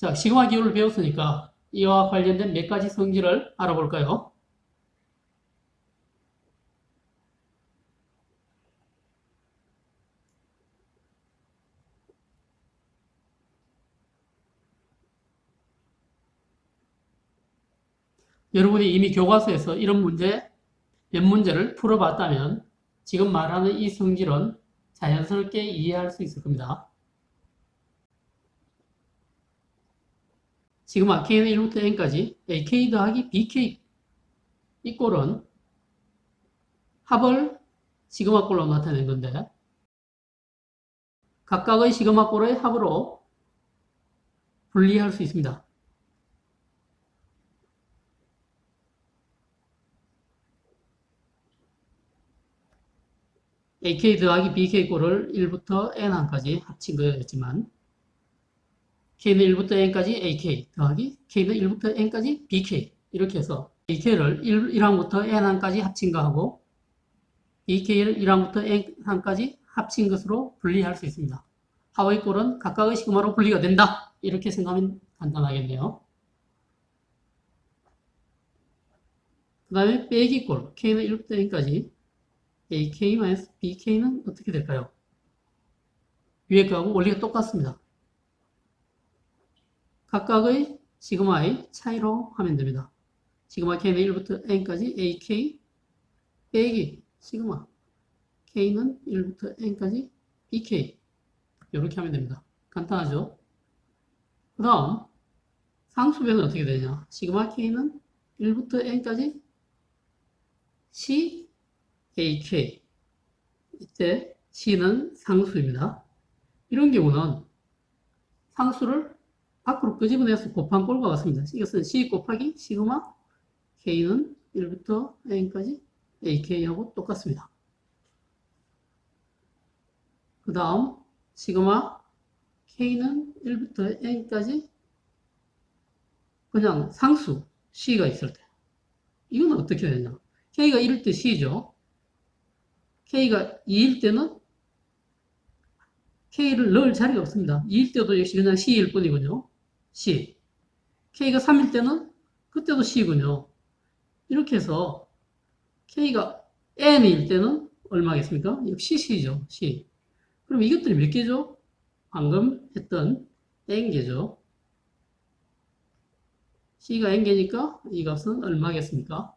자, 시그마 기호를 배웠으니까 이와 관련된 몇 가지 성질을 알아볼까요? 여러분이 이미 교과서에서 이런 문제, 몇 문제를 풀어봤다면 지금 말하는 이 성질은 자연스럽게 이해할 수 있을 겁니다. 시그마 k는 1부터 n까지 ak 더하기 bk 이 꼴은 합을 시그마 꼴로 나타낸 건데 각각의 시그마 꼴의 합으로 분리할 수 있습니다. ak 더하기 bk 꼴을 1부터 n1까지 합친 거였지만 k는 1부터 n까지 ak 더하기 k는 1부터 n까지 bk 이렇게 해서 ak를 1, 1항부터 n1까지 합친 거하고 bk를 1항부터 n1까지 합친 것으로 분리할 수 있습니다. 하와이 꼴은 각각의 시그마로 분리가 된다. 이렇게 생각하면 간단하겠네요. 그 다음에 빼기 꼴 k는 1부터 n까지 ak-bk는 어떻게 될까요? 위에 거하고 원리가 똑같습니다. 각각의 시그마의 차이로 하면 됩니다. 시그마 k는 1부터 n까지 ak 빼기 시그마 k는 1부터 n까지 bk 이렇게 하면 됩니다. 간단하죠? 그 다음 상수변은 어떻게 되냐? 시그마 k는 1부터 n까지 c ak 이때 c는 상수입니다. 이런 경우는 상수를 밖으로 끄집어내서 곱한 꼴과 같습니다. 이것은 c 곱하기 시그마 k는 1부터 n까지 ak하고 똑같습니다. 그 다음 시그마 k는 1부터 n까지 그냥 상수 c가 있을 때. 이건 어떻게 되냐? K가 1일 때 c죠. K가 2일 때는 k를 넣을 자리가 없습니다. 2일 때도 역시 그냥 c일 뿐이군요 c k가 3일 때는 그때도 c군요 이렇게 해서 k가 n일 때는 얼마겠습니까? 역시 c죠 c 그럼 이것들이 몇 개죠? 방금 했던 n개죠. c가 n개니까 이 값은 얼마겠습니까?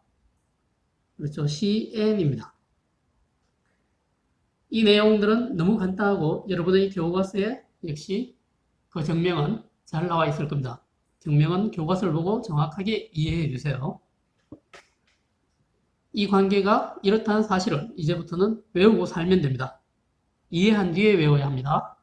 그렇죠. cn입니다. 이 내용들은 너무 간단하고 여러분의 교과서에 역시 그 정명은 잘 나와 있을 겁니다. 정명은 교과서를 보고 정확하게 이해해 주세요. 이 관계가 이렇다는 사실을 이제부터는 외우고 살면 됩니다. 이해한 뒤에 외워야 합니다.